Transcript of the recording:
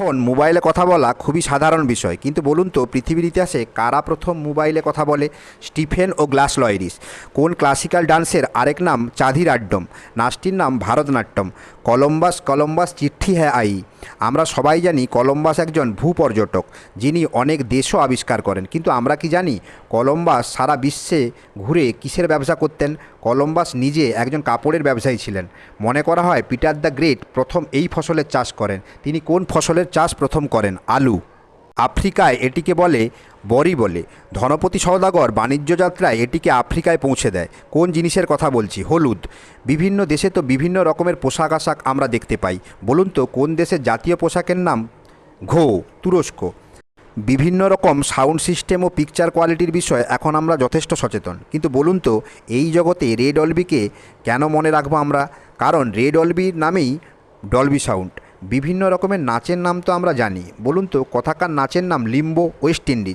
এখন মোবাইলে কথা বলা খুবই সাধারণ বিষয়। কিন্তু বলুন তো, পৃথিবীর ইতিহাসে কারা প্রথম মোবাইলে কথা বলে? স্টিফেন ও গ্লাস লয়েরিস। কোন ক্লাসিক্যাল ডান্সের আরেক নাম চাঁদিরাড্ডম নাচটির নাম ভারতনাট্যম। কলম্বাস কলম্বাস চিঠি হ্যাঁ আই। আমরা সবাই জানি কলম্বাস একজন ভূপর্যটক, যিনি অনেক দেশও আবিষ্কার করেন। কিন্তু আমরা কি জানি কলম্বাস সারা বিশ্বে ঘুরে কিসের ব্যবসা করতেন? কলম্বাস নিজে একজন কাপড়ের ব্যবসায়ী ছিলেন। মনে করা হয় পিটার দ্য গ্রেট প্রথম এই ফসলের চাষ করেন। তিনি কোন ফসলের চাষ প্রথম করেন? আলু। আফ্রিকায় এটিকে বলে বরি বলে, ধনপতি সওদাগর বাণিজ্য যাত্রায় এটিকে আফ্রিকায় পৌঁছে দেয়। কোন জিনিসের কথা বলছি? হলুদ। বিভিন্ন দেশে তো বিভিন্ন রকমের পোশাক আশাক আমরা দেখতে পাই। বলুন তো, কোন দেশের জাতীয় পোশাকের নাম? ঘো, তুরস্ক। বিভিন্ন রকম সাউন্ড সিস্টেম ও পিকচার কোয়ালিটির বিষয়ে এখন আমরা যথেষ্ট সচেতন। কিন্তু বলুন তো, এই জগতে রেড অলবিকে কেন মনে রাখব আমরা? কারণ রেড অলবির নামেই ডলবি সাউন্ড। বিভিন্ন রকমের নাচের নাম তো আমরা জানি। বলুন তো, কথাকার নাচের নাম লিম্বো, ওয়েস্ট ইন্ডিজ।